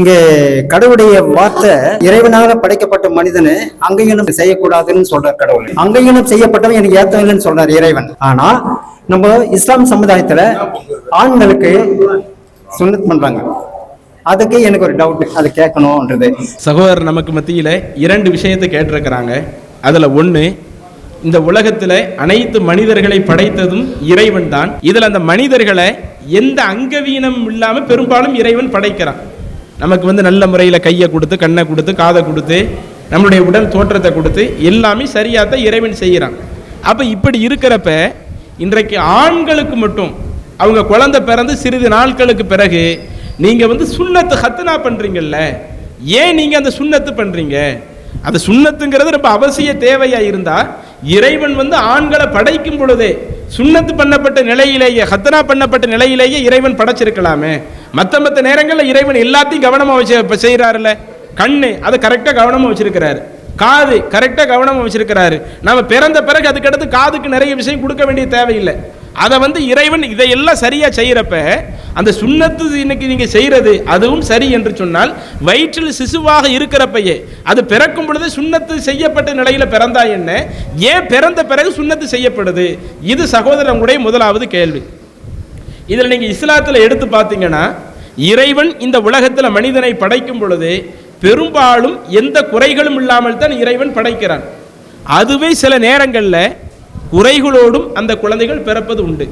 இங்க கடவுளுடைய வார்த்தை இறைவனாக படைக்கப்பட்ட மனிதனு அங்கீனம் செய்யக்கூடாதுன்னு சொல்றார் கடவுள். அங்கீனம் செய்யப்பட்டவன் எனக்கு ஏத்தம் இல்லைன்னு சொல்றார் இறைவன். ஆனா நம்ம இஸ்லாம் சமுதாயத்துல ஆண்களுக்கு சுன்னத் பண்றாங்க. அதுக்கு எனக்கு ஒரு டவுட் அதை கேட்கணும்ன்றது. சகோதரர் நமக்கு மத்தியில் இரண்டு விஷயத்தை கேட்டிருக்கிறாங்க. அதில் ஒன்று இந்த உலகத்தில் அனைத்து மனிதர்களை படைத்ததும் இறைவன் தான் இதில் அந்த மனிதர்களை எந்த அங்கவீனம் இல்லாமல் பெரும்பாலும் இறைவன் படைக்கிறான். நமக்கு வந்து நல்ல முறையில் கையை கொடுத்து கண்ணை கொடுத்து காதை கொடுத்து நம்மளுடைய உடல் தோற்றத்தை கொடுத்து எல்லாமே சரியாக தான் இறைவன் செய்கிறான். அப்போ இப்படி இருக்கிறப்ப இன்றைக்கு ஆண்களுக்கு மட்டும் அவங்க குழந்தை பிறந்து சிறிது நாட்களுக்கு பிறகு நீங்கள் வந்து சுண்ணத்து ஹத்துனா பண்ணுறீங்கல்ல ஏன் நீங்கள் அந்த சுண்ணத்து பண்ணுறீங்க அந்த சுண்ணத்துங்கிறது ரொம்ப அவசிய தேவையாக இருந்தால் இறைவன் வந்து ஆண்களை படைக்கும் பொழுதே சுண்ணத்து பண்ணப்பட்ட நிலையிலேயே ஹத்தனா பண்ணப்பட்ட நிலையிலேயே இறைவன் படைச்சிருக்கலாமே. மற்ற மற்ற நேரங்களில் இறைவன் எல்லாத்தையும் கவனமாக வச்சு இப்போ செய்கிறாருல்ல கண்ணு அதை கரெக்டாக கவனமாக வச்சிருக்கிறாரு. காது கரெக்டாக கவனமாக வச்சிருக்கிறாரு. நம்ம பிறந்த பிறகு அதுக்கடுத்து காதுக்கு நிறைய விஷயம் கொடுக்க வேண்டிய தேவையில்லை. அதை வந்து இறைவன் இதையெல்லாம் சரியாக செய்கிறப்ப அந்த சுண்ணத்து இன்னைக்கு நீங்கள் செய்கிறது அதுவும் சரி என்று சொன்னால் வயிற்றில் சிசுவாக இருக்கிறப்பயே அது பிறக்கும் பொழுது சுண்ணத்து செய்யப்பட்ட நிலையில் பிறந்தா என்ன? ஏன் பிறந்த பிறகு சுண்ணத்து செய்யப்படுது? இது சகோதரங்களுடைய முதலாவது கேள்வி. இதில் நீங்கள் இஸ்லாத்தில் எடுத்து பார்த்தீங்கன்னா இறைவன் இந்த உலகத்தில் மனிதனை படைக்கும் பொழுது பெரும்பாலும் எந்த குறைகளும் இல்லாமல் தான் இறைவன் படைக்கிறான். அதுவே சில நேரங்களில் குறைகளோடும் அந்த குழந்தைகள் பிறப்பது உண்டு.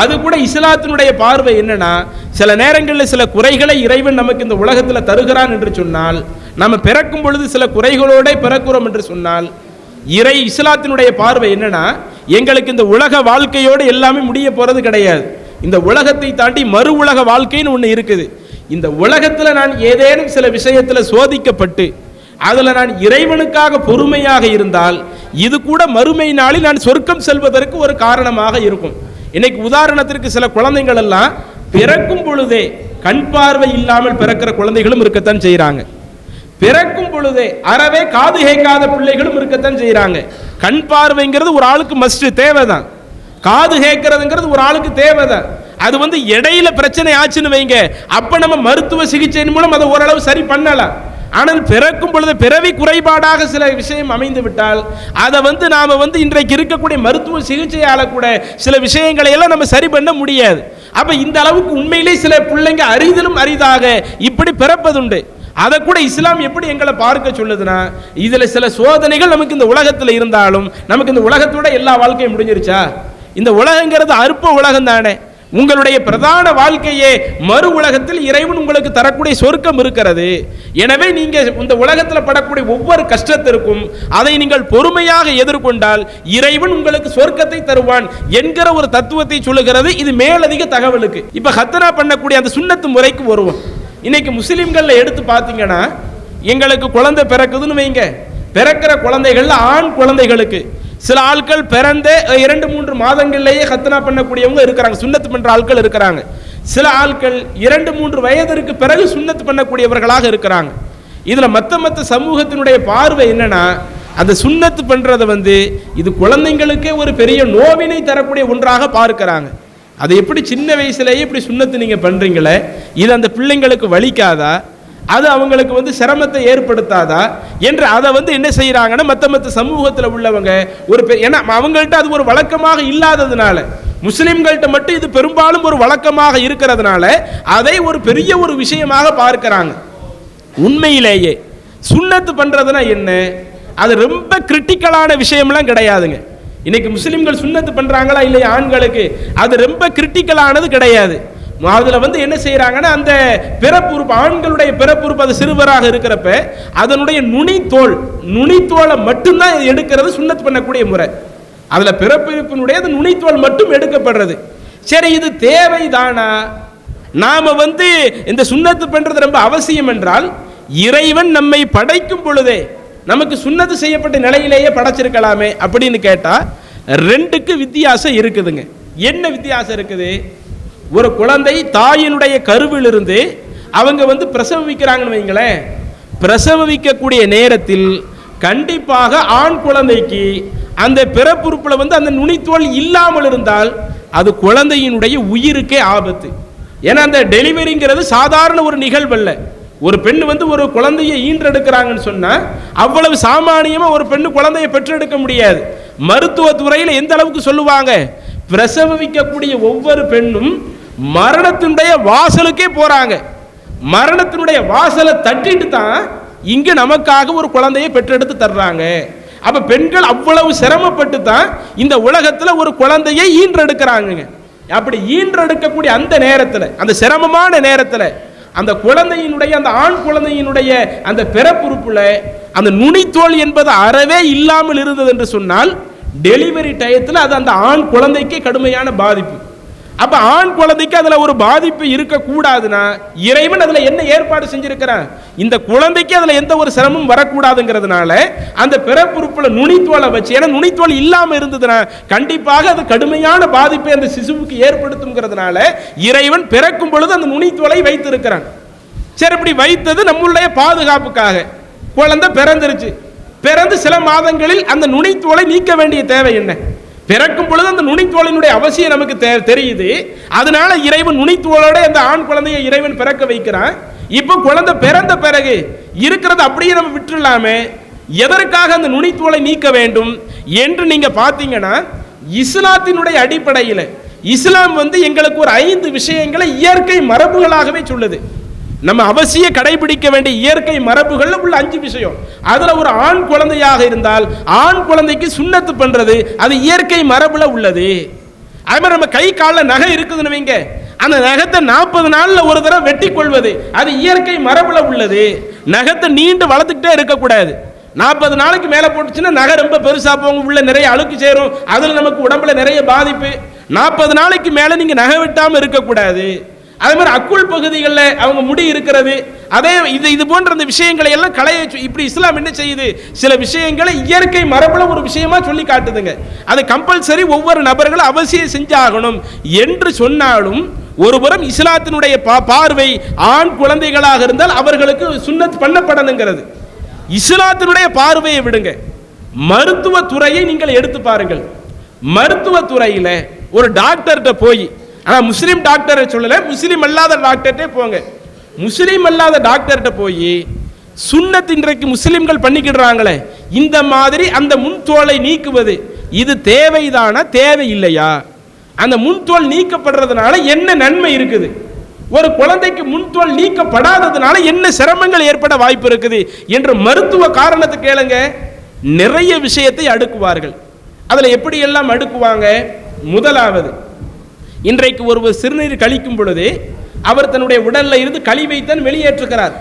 அது கூட இஸ்லாத்தினுடைய பார்வை என்னன்னா சில நேரங்களில் சில குறைகளை இறைவன் நமக்கு இந்த உலகத்தில் தருகிறான் என்று சொன்னால் நம்ம பிறக்கும் பொழுது சில குறைகளோட பிறக்கிறோம் என்று சொன்னால் இறை இஸ்லாத்தினுடைய பார்வை என்னன்னா எங்களுக்கு இந்த உலக வாழ்க்கையோடு எல்லாமே முடிய போகிறது கிடையாது. இந்த உலகத்தை தாண்டி மறு உலக வாழ்க்கைன்னு ஒன்று இருக்குது. இந்த உலகத்தில் நான் ஏதேனும் சில விஷயத்தில் சோதிக்கப்பட்டு அதில் நான் இறைவனுக்காக பொறுமையாக இருந்தால் இது கூட மறுமை நாளில் நான் சொர்க்கம் செல்வதற்கு ஒரு காரணமாக இருக்கும். இன்னைக்கு உதாரணத்திற்கு சில குழந்தைகள் எல்லாம் பிறக்கும் பொழுதே கண் பார்வை இல்லாமல் பிறக்கிற குழந்தைகளும் இருக்கத்தான் செய்கிறாங்க பிறக்கும் பொழுதே அறவே காது கேட்காத பிள்ளைகளும் இருக்கத்தான் செய்கிறாங்க கண் பார்வைங்கிறது ஒரு ஆளுக்கு மஸ்ட் தேவைதான். காது கேட்கறதுங்கிறது ஒரு ஆளுக்கு தேவைதான். அது வந்து இடையில பிரச்சனை ஆச்சுன்னு வைங்க. அப்ப நம்ம மருத்துவ சிகிச்சையின் மூலம் அதை ஓரளவு சரி பண்ணலாம். ஆனால் பிறக்கும் பொழுது பிறவி குறைபாடாக சில விஷயம் அமைந்து விட்டால் அதை வந்து நாம வந்து இன்றைக்கு இருக்கக்கூடிய மருத்துவ சிகிச்சையால கூட சில விஷயங்களை எல்லாம் நம்ம சரி பண்ண முடியாது. அப்ப இந்த அளவுக்கு உண்மையிலே சில பிள்ளைங்க அறிதலும் அரிதாக இப்படி பிறப்பதுண்டு. அதை கூட இஸ்லாம் எப்படி எங்களை பார்க்க சொல்லுதுன்னா இதில் சில சோதனைகள் நமக்கு இந்த உலகத்தில் இருந்தாலும் நமக்கு இந்த உலகத்தோட எல்லா வாழ்க்கையும் முடிஞ்சிருச்சா? இந்த உலகங்கிறது அற்ப உலகம் தானே. உங்களுடைய பிரதான வாழ்க்கையே மறு உலகத்தில் இறைவன் உங்களுக்கு தரக்கூடிய சொர்க்கம் இருக்கிறது. எனவே நீங்க இந்த உலகத்தில் படக்கூடிய ஒவ்வொரு கஷ்டத்திற்கும் அதை நீங்கள் பொறுமையாக எதிர்கொண்டால் இறைவன் உங்களுக்கு சொர்க்கத்தை தருவான் என்கிற ஒரு தத்துவத்தை சொல்லுகிறது. இது மேலதிக தகவலுக்கு. இப்ப ஹத்தனா பண்ணக்கூடிய அந்த சுண்ணத்து முறைக்கு வருவோம். இன்னைக்கு முஸ்லீம்களில் எடுத்து பார்த்தீங்கன்னா எங்களுக்கு குழந்தை பிறக்குதுன்னு வைங்க. பிறக்கிற குழந்தைகள்ல ஆண் குழந்தைகளுக்கு. சில ஆட்கள் பிறந்த இரண்டு மூன்று மாதங்கள்லேயே ஹத்தனா பண்ணக்கூடியவங்க இருக்கிறாங்க. சுண்ணத்து பண்ணுற ஆட்கள் இருக்கிறாங்க. சில ஆட்கள் இரண்டு மூன்று வயதிற்கு பிறகு சுண்ணத்து பண்ணக்கூடியவர்களாக இருக்கிறாங்க. இதில் மற்ற மற்ற சமூகத்தினுடைய பார்வை என்னன்னா அந்த சுண்ணத்து பண்ணுறதை வந்து இது குழந்தைங்களுக்கே ஒரு பெரிய நோவினை தரக்கூடிய ஒன்றாக பார்க்கிறாங்க. அதை எப்படி சின்ன வயசுலேயே இப்படி சுண்ணத்து நீங்கள் பண்ணுறீங்களே இது அந்த பிள்ளைங்களுக்கு வலிக்காதா? அது அவங்களுக்கு வந்து சிரமத்தை ஏற்படுத்தாதா? என்று அதை வந்து என்ன செய்கிறாங்கன்னா மற்ற மற்ற சமூகத்தில் உள்ளவங்க ஒரு பெ- ஏன்னா அவங்கள்ட்ட அது ஒரு வழக்கமாக இல்லாததுனால முஸ்லிம்கள்ட்ட மட்டும் இது பெரும்பாலும் ஒரு வழக்கமாக இருக்கிறதுனால அதை ஒரு பெரிய ஒரு விஷயமாக பார்க்கிறாங்க. உண்மையிலேயே சுண்ணத்து பண்ணுறதுனா என்ன? அது ரொம்ப கிரிட்டிக்கலான விஷயம்லாம் கிடையாதுங்க. இன்னைக்கு முஸ்லிம்கள் சுண்ணத்து பண்ணுறாங்களா இல்லையா ஆண்களுக்கு? அது ரொம்ப கிரிட்டிக்கலானது கிடையாது. அதில் வந்து என்ன செய்கிறாங்கன்னா அந்த பிறப்புறுப்பு ஆண்களுடைய பிறப்புறுப்பு அது சிறுவராக இருக்கிறப்ப அதனுடைய நுனித்தோல் நுனித்தோலை மட்டும்தான் எடுக்கிறது சுண்ணத்து பண்ணக்கூடிய முறை. அதில் பிறப்பிருப்பினுடைய அந்த நுனித்தோல் மட்டும் எடுக்கப்படுறது. சரி இது தேவைதானா? நாம் வந்து இந்த சுண்ணத்து பண்ணுறது ரொம்ப அவசியம் என்றால் இறைவன் நம்மை படைக்கும் பொழுதே நமக்கு சுண்ணத்து செய்யப்பட்ட நிலையிலேயே படைச்சிருக்கலாமே அப்படின்னு கேட்டால் ரெண்டுக்கு வித்தியாசம் இருக்குதுங்க. என்ன வித்தியாசம் இருக்குது? ஒரு குழந்தை தாயினுடைய கருவிலிருந்து அவங்க வந்து பிரசவிக்கிறாங்கன்னு வைங்களேன். பிரசவிக்கக்கூடிய நேரத்தில் கண்டிப்பாக ஆண் குழந்தைக்கு அந்த பிறப்புறுப்பில் வந்து அந்த நுனித்தோல் இல்லாமல் இருந்தால் அது குழந்தையினுடைய உயிருக்கே ஆபத்து. ஏன்னா அந்த டெலிவரிங்கிறது சாதாரண ஒரு நிகழ்வல்ல. ஒரு பெண் வந்து ஒரு குழந்தையை ஈன்றெடுக்கிறாங்கன்னு சொன்னால் அவ்வளவு சாமானியமாக ஒரு பெண்ணு குழந்தையை பெற்றெடுக்க முடியாது. மருத்துவ துறையில் எந்த அளவுக்கு சொல்லுவாங்க? பிரசவிக்கக்கூடிய ஒவ்வொரு பெண்ணும் மரணத்தினுடைய வாசலுக்கே போகிறாங்க மரணத்தினுடைய வாசலை தட்டிட்டு தான் இங்கே நமக்காக ஒரு குழந்தையை பெற்றெடுத்து தர்றாங்க. அப்போ பெண்கள் அவ்வளவு சிரமப்பட்டு தான் இந்த உலகத்தில் ஒரு குழந்தையை ஈன்றெடுக்கிறாங்க அப்படி ஈன்றெடுக்கக்கூடிய அந்த நேரத்தில் அந்த சிரமமான நேரத்தில் அந்த குழந்தையினுடைய அந்த ஆண் குழந்தையினுடைய அந்த பிறப்புறுப்பில் அந்த நுனித்தோல் என்பது அறவே இல்லாமல் இருந்தது என்று சொன்னால் டெலிவரி டயத்தில் அது அந்த ஆண் குழந்தைக்கே கடுமையான பாதிப்பு. அப்ப ஆண் குழந்தைக்கு அதுல ஒரு பாதிப்பு இருக்கக்கூடாதுன்னா இறைவன் அதுல என்ன ஏற்பாடு செஞ்சிருக்கிறான்? இந்த குழந்தைக்கு அதுல எந்த ஒரு சிரமமும் வரக்கூடாதுங்கிறதுனால அந்த பிறப்புறுப்புல நுனித்தோலை வச்சு ஏன்னா நுனித்தோல் இல்லாம இருந்ததுன்னா கண்டிப்பாக அது கடுமையான பாதிப்பை அந்த சிசுவுக்கு ஏற்படுத்துங்கிறதுனால இறைவன் பிறக்கும் பொழுது அந்த நுனித்தோலை வைத்திருக்கிறான். சரி இப்படி வைத்தது நம்மளுடைய பாதுகாப்புக்காக. குழந்தை பிறந்துருச்சு. பிறந்து சில மாதங்களில் அந்த நுனித்தோலை நீக்க வேண்டிய தேவை என்ன? பிறக்கும் பொழுது அந்த நுனித்தோலினுடைய அவசியம் நமக்கு தெ- தெரியுது. அதனால இறைவன் நுனித்தோலோட அந்த ஆண் குழந்தையை இறைவன் பிறக்க வைக்கிறான். இப்போ குழந்தை பிறந்த பிறகு இருக்கிறத அப்படியே நம்ம விட்டுறலாமே. எதற்காக அந்த நுனித்தோலை நீக்க வேண்டும் என்று நீங்க பார்த்தீங்கன்னா இஸ்லாத்தினுடைய அடிப்படையில் இஸ்லாம் வந்து எங்களுக்கு ஒரு ஐந்து விஷயங்களை இயற்கை மரபுகளாகவே சொல்லுது. நம்ம அவசிய கடைபிடிக்க வேண்டிய இயற்கை மரபுகள்ல உள்ள அஞ்சு விஷயம். அதுல ஒரு ஆண் குழந்தையாக இருந்தால் ஆண் குழந்தைக்கு சுண்ணத்து பண்றது அது இயற்கை மரபுல உள்ளது. அது மாதிரி நம்ம கை காலில் நகை இருக்குதுன்னு வைங்க. அந்த நகத்தை நாற்பது நாளில் ஒரு தடவை வெட்டி கொள்வது அது இயற்கை மரபுல உள்ளது. நகத்தை நீண்டு வளர்த்துக்கிட்டே இருக்கக்கூடாது. நாற்பது நாளைக்கு மேலே போட்டுச்சுன்னா நகை ரொம்ப பெருசாக போகும் உள்ள நிறைய அழுக்கு சேரும் அதில் நமக்கு உடம்புல நிறைய பாதிப்பு. நாற்பது நாளைக்கு மேலே நீங்கள் நகை வெட்டாமல் இருக்கக்கூடாது. அதே மாதிரி அக்குள் பகுதிகளில் அவங்க முடி இருக்கிறது அதே இது இது போன்ற அந்த விஷயங்களை எல்லாம் களைய இப்படி இஸ்லாம் என்ன செய்யுது? சில விஷயங்களை இயற்கை மரபுல ஒரு விஷயமா சொல்லி காட்டுதுங்க. அது கம்பல்சரி ஒவ்வொரு நபர்களும் அவசியம் செஞ்சாகணும் என்று சொன்னாலும் ஒருபுறம் இஸ்லாத்தினுடைய பா பார்வை ஆண் குழந்தைகளாக இருந்தால் அவர்களுக்கு சுண்ணத் பண்ணப்படணுங்கிறது. இஸ்லாத்தினுடைய பார்வையை விடுங்க. மருத்துவ துறையை நீங்கள் எடுத்து பாருங்கள். மருத்துவ துறையில் ஒரு டாக்டர்கிட்ட போய் ஆனால் முஸ்லீம் டாக்டரை சொல்லலை. முஸ்லீம் அல்லாத டாக்டர்கிட்டே போங்க. முஸ்லீம் அல்லாத டாக்டர்கிட்ட போய் சுன்னத் இன்றைக்கு முஸ்லீம்கள் பண்ணிக்கிடுறாங்களே. இந்த மாதிரி அந்த முன்தோலை நீக்குவது இது தேவைதானா? தேவையில்லையா? அந்த முன்தோல் நீக்கப்படுறதுனால என்ன நன்மை இருக்குது? ஒரு குழந்தைக்கு முன்தோல் நீக்கப்படாததுனால என்ன சிரமங்கள் ஏற்பட வாய்ப்பு இருக்குது? என்ற மருத்துவ காரணத்தை கேளுங்க. நிறைய விஷயத்தை அடுக்குவார்கள். அதில் எப்படி எல்லாம் அடுக்குவாங்க? முதலாவது இன்றைக்கு ஒருவர் சிறுநீர் கழிக்கும் பொழுது அவர் தன்னுடைய உடல்ல இருந்து கழிவைத்தான் வெளியேற்றுகிறார்.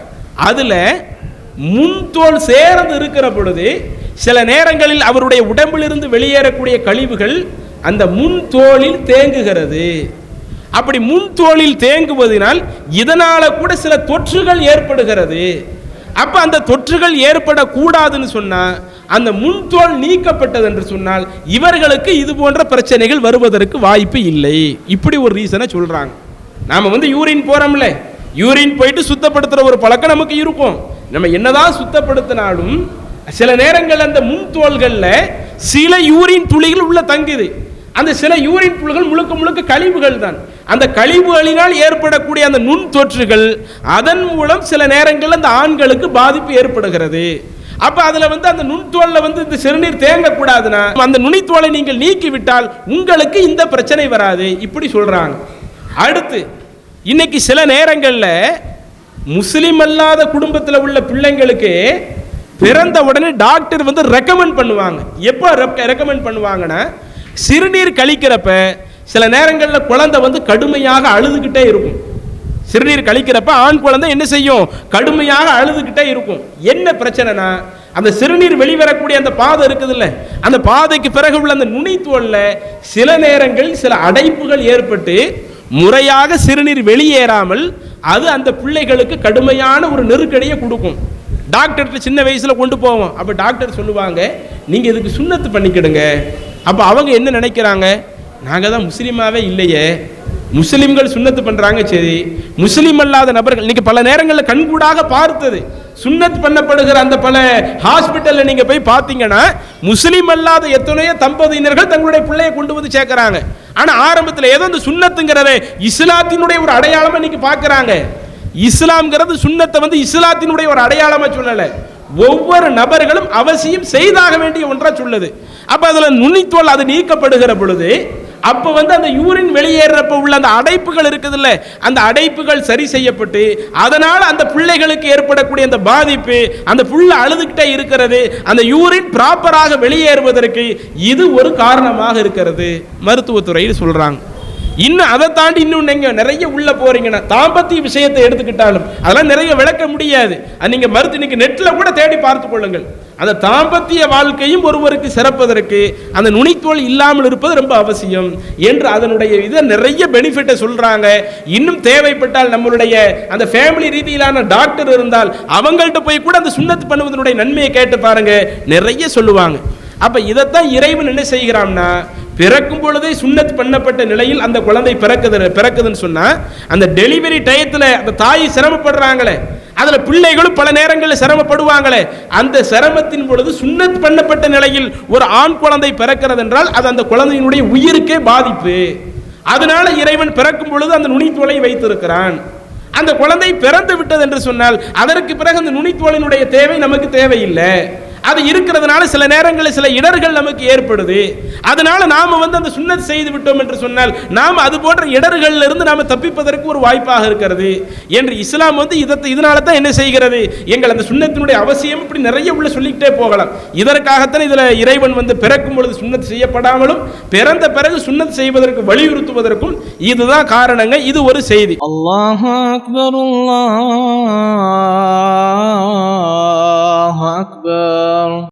அதுல முன்தோல் சேர்ந்து இருக்கிற பொழுது சில நேரங்களில் அவருடைய உடம்பிலிருந்து வெளியேறக்கூடிய கழிவுகள் அந்த முன்தோலில் தேங்குகிறது. அப்படி முன்தோலில் தேங்குவதனால் இதனால கூட சில தொற்றுகள் ஏற்படுகிறது. அப்ப அந்த தொற்றுகள் ஏற்படக்கூடாதுன்னு சொன்னா அந்த முன்தோல் நீக்கப்பட்டது என்று சொன்னால் இவர்களுக்கு இது போன்ற பிரச்சனைகள் வருவதற்கு வாய்ப்பு இல்லை. இப்படி ஒரு ரீசனை சொல்றாங்க. நாம வந்து யூரின் போறோம்ல. யூரின் போயிட்டு சுத்தப்படுத்துகிற ஒரு பழக்கம் நமக்கு இருக்கும். நம்ம என்னதான் சுத்தப்படுத்தினாலும் சில நேரங்கள் அந்த முன்தோள்களில் சில யூரின் துளிகள் உள்ள தங்குது. அந்த சில யூரின் புல்கள் முழுக்க முழுக்க கழிவுகள் தான். அந்த கழிவுகளினால் ஏற்படக்கூடிய அந்த நுண் தொற்றுகள் அதன் மூலம் சில நேரங்களில் அந்த ஆண்களுக்கு பாதிப்பு ஏற்படுகிறது. அப்ப அதுல வந்து அந்த நுண்தோல்ல வந்து இந்த சிறுநீர் தேங்கக்கூடாதுன்னா அந்த நுனித்தோலை நீங்கள் நீக்கிவிட்டால் உங்களுக்கு இந்த பிரச்சனை வராது. இப்படி சொல்றாங்க. அடுத்து இன்னைக்கு சில நேரங்களில் முஸ்லீம் அல்லாத குடும்பத்தில் உள்ள பிள்ளைங்களுக்கு பிறந்த உடனே டாக்டர் வந்து ரெக்கமெண்ட் பண்ணுவாங்க. எப்போ ரெக்கமெண்ட் பண்ணுவாங்கன்னா சிறுநீர் கழிக்கிறப்ப சில நேரங்களில் குழந்தை வந்து கடுமையாக அழுதுகிட்டே இருக்கும். சிறுநீர் கழிக்கிறப்ப ஆண் குழந்தை என்ன செய்யும்? கடுமையாக அழுதுகிட்டே இருக்கும். என்ன பிரச்சனைனா அந்த சிறுநீர் வெளிவரக்கூடிய அந்த பாதை இருக்குதுல்ல அந்த பாதைக்கு பிறகு உள்ள அந்த நுனித்தோல்ல சில நேரங்களில் சில அடைப்புகள் ஏற்பட்டு முறையாக சிறுநீர் வெளியேறாமல் அது அந்த பிள்ளைகளுக்கு கடுமையான ஒரு நெருக்கடியை கொடுக்கும். டாக்டர்கிட்ட சின்ன வயசில் கொண்டு போவோம். அப்போ டாக்டர் சொல்லுவாங்க நீங்கள் இதுக்கு சுண்ணத்து பண்ணிக்கிடுங்க. அப்போ அவங்க என்ன நினைக்கிறாங்க நாங்கள் தான் முஸ்லீமாவே இல்லையே முஸ்லிம்கள் சுண்ணத்து பண்ணுறாங்க சரி. முஸ்லீம் அல்லாத நபர்கள் இன்னைக்கு பல நேரங்களில் கண்கூடாக பார்த்தது. சுண்ணத் பண்ணப்படுகிற அந்த பல ஹாஸ்பிட்டலில் நீங்கள் போய் பார்த்தீங்கன்னா முஸ்லீம் அல்லாத எத்தனையோ தம்பதியினர்கள் தங்களுடைய பிள்ளையை கொண்டு வந்து சேர்க்குறாங்க. ஆனால் ஆரம்பத்தில் ஏதோ இந்த சுண்ணத்துங்கிறத இஸ்லாத்தினுடைய ஒரு அடையாளமாக இன்னைக்கு பார்க்குறாங்க. இஸ்லாம்ங்கிறது சுண்ணத்தை வந்து இஸ்லாத்தினுடைய ஒரு அடையாளமாக சொல்லலை. ஒவ்வொரு நபர்களும் அவசியம் செய்தாக வேண்டிய ஒன்றாக சொல்லுது. அப்போ அதில் நுனித்தோல் அது நீக்கப்படுகிற பொழுது அப்போ வந்து அந்த யூரின் வெளியேறப்ப உள்ள அந்த அடைப்புகள் இருக்குதுல்ல அந்த அடைப்புகள் சரி செய்யப்பட்டு அதனால் அந்த பிள்ளைகளுக்கு ஏற்படக்கூடிய அந்த பாதிப்பு அந்த புள்ள அழுதுகிட்டே இருக்கிறது அந்த யூரின் ப்ராப்பராக வெளியேறுவதற்கு இது ஒரு காரணமாக இருக்கிறது. மருத்துவத்துறையில் சொல்கிறாங்க இன்னும் அதை தாண்டி இன்னும் நீங்க நிறைய உள்ள போறீங்கன்னா தாம்பத்திய விஷயத்தை எடுத்துக்கிட்டாலும் அதெல்லாம் நிறைய விளக்க முடியாது. அது நீங்க மறுத்து இன்னைக்கு நெட்ல கூட தேடி பார்த்து கொள்ளுங்கள். அந்த தாம்பத்திய வாழ்க்கையும் ஒருவருக்கு சிறப்பதற்கு அந்த நுனித்தோல் இல்லாமல் இருப்பது ரொம்ப அவசியம் என்று அதனுடைய இதை நிறைய பெனிஃபிட்டை சொல்கிறாங்க இன்னும் தேவைப்பட்டால் நம்மளுடைய அந்த ஃபேமிலி ரீதியிலான டாக்டர் இருந்தால் அவங்கள்ட்ட போய் கூட அந்த சுண்ணத்து பண்ணுவதனுடைய நன்மையை கேட்டு பாருங்க. நிறைய சொல்லுவாங்க. அப்போ இதைத்தான் இறைவன் என்ன செய்கிறான்னா பிறக்கும் பொழுதே சுண்ணத் பண்ணப்பட்ட நிலையில் அந்த குழந்தை பிறக்குது பிறக்குதுன்னு சொன்னா அந்த டெலிவரி டயத்துல அந்த தாய் சிரமப்படுறாங்களே அதில் பிள்ளைகளும் பல நேரங்களில் சிரமப்படுவாங்களே அந்த சிரமத்தின் பொழுது சுண்ணத் பண்ணப்பட்ட நிலையில் ஒரு ஆண் குழந்தை பிறக்கிறது என்றால் அது அந்த குழந்தையினுடைய உயிருக்கே பாதிப்பு. அதனால இறைவன் பிறக்கும் பொழுது அந்த நுனித்தோலை வைத்திருக்கிறான். அந்த குழந்தை பிறந்து விட்டது என்று சொன்னால் அதற்கு பிறகு அந்த நுனித்தோலினுடைய தேவை நமக்கு தேவையில்லை. அது இருக்கிறதுனால சில நேரங்களில் சில இடர்கள் நமக்கு ஏற்படுது. அதனால நாம் வந்து அந்த சுண்ணத் செய்து விட்டோம் என்று சொன்னால் நாம் அது போன்ற இடர்கள்லிருந்து நாம் தப்பிப்பதற்கு ஒரு வாய்ப்பாக இருக்கிறது. என்று இஸ்லாம் வந்து இதை இதனால தான் என்ன செய்கிறது? எங்கள் அந்த சுண்ணத்தினுடைய அவசியம் இப்படி நிறைய உள்ள சொல்லிக்கிட்டே போகலாம். இதற்காகத்தான் இதில் இறைவன் வந்து பிறக்கும் பொழுது சுண்ணத் செய்யப்படாமலும் பிறந்த பிறகு சுண்ணத் செய்வதற்கு வலியுறுத்துவதற்கும் இதுதான் காரணங்க. இது ஒரு செய்தி. அல்லாஹ் அக்பர் அல்லாஹ் الله أكبر.